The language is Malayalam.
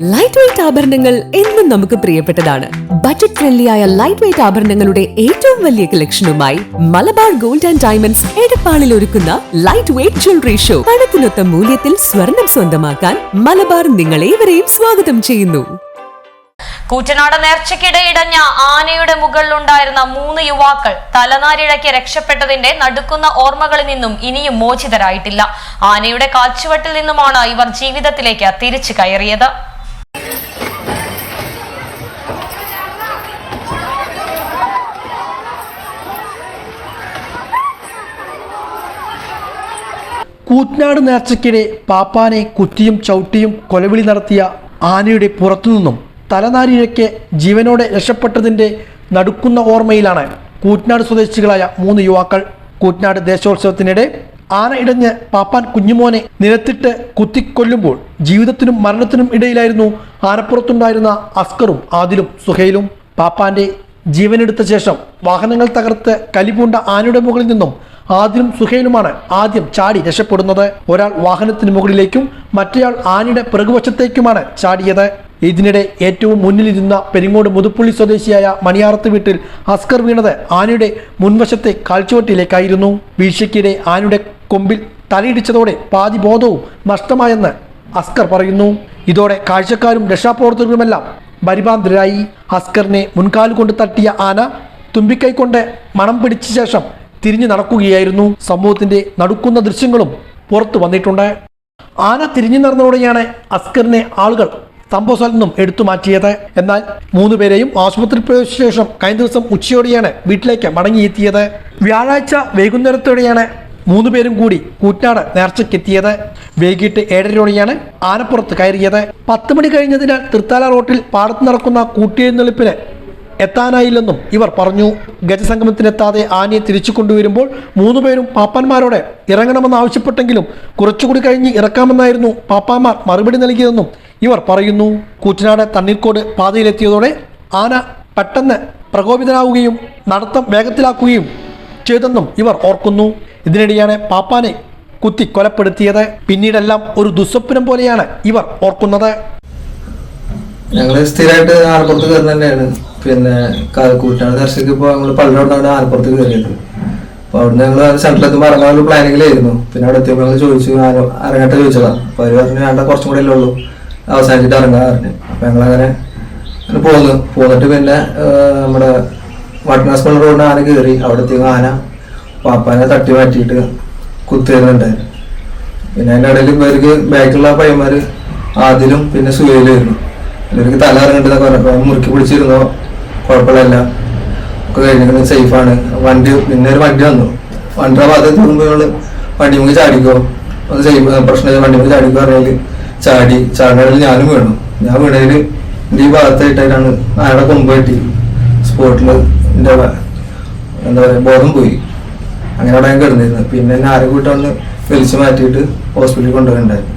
ലൈറ്റ് വെയിറ്റ് ആഭരണങ്ങൾ എന്നും നമുക്ക് പ്രിയപ്പെട്ടതാണ്. ബജറ്റ് ഫ്രണ്ട്ലിയായ ലൈറ്റ് വെയിറ്റ് ആഭരണങ്ങളുടെ ഏറ്റവും വലിയ കളക്ഷനുമായി മലബാർ ഗോൾഡ് ആൻഡ് ഡയമണ്ട്സ് എടപ്പാളിൽ ഒരുക്കുന്ന ലൈറ്റ് വെയിറ്റ് ജ്വല്ലറി ഷോ പണത്തിനൊത്ത മൂല്യത്തിൽ സ്വർണം സ്വന്തമാക്കാൻ മലബാർ നിങ്ങളേവരെയും സ്വാഗതം ചെയ്യുന്നു. കൂറ്റനാട് നേർച്ചയ്ക്കിടെ ഇടഞ്ഞ ആനയുടെ മുകളിലുണ്ടായിരുന്ന മൂന്ന് യുവാക്കൾ തലനാരിഴയ്ക്ക് രക്ഷപ്പെട്ടതിന്റെ നടുക്കുന്ന ഓർമ്മകളിൽ നിന്നും ഇനിയും മോചിതരായിട്ടില്ല. ആനയുടെ കാൽച്ചുവട്ടിൽ നിന്നുമാണ് ഇവർ ജീവിതത്തിലേക്ക് തിരിച്ചു കയറിയത്. കൂറ്റനാട് നേർച്ചയ്ക്കിടെ പാപ്പാനെ കുത്തിയും ചവിട്ടിയും കൊലവിളി നടത്തിയ ആനയുടെ പുറത്തുനിന്നും തലനാരിഴയ്ക്ക് ജീവനോടെ രക്ഷപ്പെട്ടതിന്റെ നടുക്കുന്ന ഓർമ്മയിലാണ് കൂറ്റനാട് സ്വദേശികളായ മൂന്ന് യുവാക്കൾ. കൂറ്റനാട് ദേശോത്സവത്തിനിടെ ആന ഇടഞ്ഞ് പാപ്പാൻ കുഞ്ഞുമോനെ നിരത്തിട്ട് കുത്തിക്കൊല്ലുമ്പോൾ ജീവിതത്തിനും മരണത്തിനും ഇടയിലായിരുന്നു ആനപ്പുറത്തുണ്ടായിരുന്ന അസ്കറും ആദിലും സുഹൈലും. പാപ്പാന്റെ ജീവനെടുത്ത ശേഷം വാഹനങ്ങൾ തകർത്ത് കലിപൂണ്ട ആനയുടെ മുകളിൽ നിന്നും ആദ്യം സുഹൈലുമാണ് ആദ്യം ചാടി രക്ഷപ്പെടുന്നത്. ഒരാൾ വാഹനത്തിന് മുകളിലേക്കും മറ്റേയാൾ ആനയുടെ പിറകുവശത്തേക്കുമാണ് ചാടിയത്. ഇതിനിടെ ഏറ്റവും മുന്നിലിരുന്ന പെരിങ്ങോട് മുതുപ്പുള്ളി സ്വദേശിയായ മണിയാറത്ത് വീട്ടിൽ അസ്കർ വീണത് ആനയുടെ മുൻവശത്തെ കാൽച്ചുവട്ടിലേക്കായിരുന്നു. വീഴ്ചയ്ക്കിടെ ആനയുടെ കൊമ്പിൽ തലയിടിച്ചതോടെ പാതി ബോധവും നഷ്ടമായെന്ന് അസ്കർ പറയുന്നു. ഇതോടെ കാഴ്ചക്കാരും രക്ഷാപ്രവർത്തകരുമെല്ലാം പരിഭ്രാന്തരായി അസ്കറിനെ മുൻകാലുകൊണ്ട് തട്ടിയ ആന തുമ്പിക്കൈ കൊണ്ട് മണം പിടിച്ച ശേഷം തിരിഞ്ഞു നടക്കുകയായിരുന്നു. സംഭവത്തിന്റെ നടുക്കുന്ന ദൃശ്യങ്ങളും പുറത്തു വന്നിട്ടുണ്ട്. ആന തിരിഞ്ഞു നടന്നതോടെയാണ് അസ്കറിനെ ആളുകൾ സംഭവസ്ഥലത്ത് നിന്നും എടുത്തു മാറ്റിയത്. എന്നാൽ മൂന്നുപേരെയും ആശുപത്രി പ്രവേശിച്ച ശേഷം കഴിഞ്ഞ ദിവസം ഉച്ചയോടെയാണ് വീട്ടിലേക്ക് മടങ്ങിയെത്തിയത്. വ്യാഴാഴ്ച വൈകുന്നേരത്തോടെയാണ് മൂന്ന് പേരും കൂടി കൂറ്റാട് നേർച്ചയ്ക്കെത്തിയത്. വൈകിട്ട് ഏഴരയോടെയാണ് ആനപ്പുറത്ത് കയറിയത്. പത്ത് മണി കഴിഞ്ഞതിനാൽ തൃത്താല റോട്ടിൽ പാടത്ത് നടക്കുന്ന കൂട്ടിയെഴുന്നള്ളിപ്പിന് എത്താനായില്ലെന്നും ഇവർ പറഞ്ഞു. ഗജസംഗമത്തിനെത്താതെ ആനയെ തിരിച്ചു കൊണ്ടുവരുമ്പോൾ മൂന്നുപേരും പാപ്പാന്മാരോട് ഇറങ്ങണമെന്നാവശ്യപ്പെട്ടെങ്കിലും കുറച്ചുകൂടി കഴിഞ്ഞ് ഇറക്കാമെന്നായിരുന്നു പാപ്പാന്മാർ മറുപടി നൽകിയതെന്നും ഇവർ പറയുന്നു. കൂറ്റനാട് തണ്ണീർക്കോട് പാതയിലെത്തിയതോടെ ആന പെട്ടെന്ന് പ്രകോപിതനാവുകയും നടത്തം വേഗത്തിലാക്കുകയും ചെയ്തെന്നും ഇവർ ഓർക്കുന്നു. ഇതിനിടെയാണ് പാപ്പാനെ കുത്തി കൊലപ്പെടുത്തിയത്. പിന്നീടെല്ലാം ഒരു ദുസ്വപ്നം പോലെയാണ് ഇവർ ഓർക്കുന്നത്. ഞങ്ങൾ സ്ഥിരമായിട്ട് ആലപ്പുറത്ത് കയറുന്ന തന്നെയാണ്. പിന്നെ കൂട്ടാണ് കൂറ്റാട് ദർശക്ക് ഇപ്പോൾ ഞങ്ങൾ പള്ളിയോടാണ് ആലപ്പുറത്ത് കയറിയത്. അപ്പൊ അവിടുന്ന് ഞങ്ങൾ സെൻട്രലെത്തുമ്പോൾ ഇറങ്ങാനുള്ള പ്ലാനിങ്ങിലായിരുന്നു. പിന്നെ അവിടെ എത്തിയപ്പോൾ ഞങ്ങൾ ചോദിച്ചു ഇറങ്ങട്ടെ ചോദിച്ചതാണ് അപ്പൊ അവർ പറഞ്ഞു വേണ്ട കുറച്ചും കൂടെ ഉള്ളൂ. അവസാനിച്ചിട്ട് ഇറങ്ങാൻ പറഞ്ഞു. അപ്പൊ ഞങ്ങൾ അങ്ങനെ അങ്ങനെ പോന്നു. പോന്നിട്ട് പിന്നെ നമ്മുടെ വട്ടനാസ്പള്ളി റോഡിന് ആന കയറി. അവിടെ എത്തിയ ആന പാപ്പാനെ തട്ടി മാറ്റിയിട്ട് കുത്തിയിരുന്നുണ്ടായിരുന്നു പിന്നെ അതിന്റെ ഇടയിൽ ഇവർക്ക് ബാക്കിലുള്ള പയ്യന്മാര് ആദിലും പിന്നെ സുഹയിലായിരുന്നു ഇവർക്ക് തല ഇറങ്ങേണ്ടത് മുറുക്കി പിടിച്ചിരുന്നോ. കുഴപ്പമില്ല. ഒക്കെ കഴിഞ്ഞിരിക്കുന്നത് സേഫാണ്. വണ്ടി പിന്നെ ഒരു വണ്ടി വന്നു. വണ്ടിയുടെ ഭാഗത്ത് ഞങ്ങൾ വണ്ടി മുക്കി ചാടിക്കോ? അത് സേഫ് പ്രശ്നം വണ്ടി മുക്കി ചാടിക്കോ പറഞ്ഞാൽ ചാടി. ചാടിനാണെങ്കിൽ ഞാനും വീണു. ഞാൻ വീണതിൽ എന്റെ ഈ ഭാഗത്തായിട്ടാണ് ആരുടെ കൊമ്പ് കെട്ടി സ്പോട്ടിൽ എന്റെ എന്താ പറയുക ബോധം പോയി. അങ്ങനെ അവിടെ ഞാൻ കിടന്നിരുന്നു. പിന്നെ എന്നെ ആരും കൂട്ടി ഒന്ന് വലിച്ചു മാറ്റിയിട്ട് ഹോസ്പിറ്റലിൽ കൊണ്ടുപോയിട്ടുണ്ടായിരുന്നു